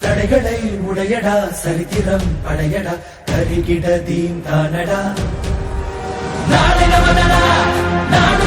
தடைகளை உடையடா சரித்திரம் படையடா கருகிட தீம் தானடா. நாடு நமதடா நாடு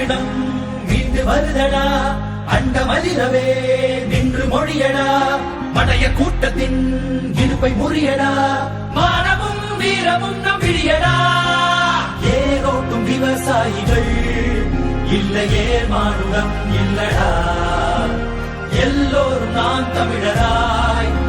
ஆண்ட தமிழிடம் மீண்டு வருதடா. அண்ட மதிரவே நின்று மொழியடா. மடைய கூட்டத்தின் இடுப்பை முறியடா. மானமும் வீரமும் நம் விழியடா. ஏரோட்டும் விவசாயிகள் இல்லையே மானுடம் இல்லடா. எல்லோரும் நான் தமிழராய்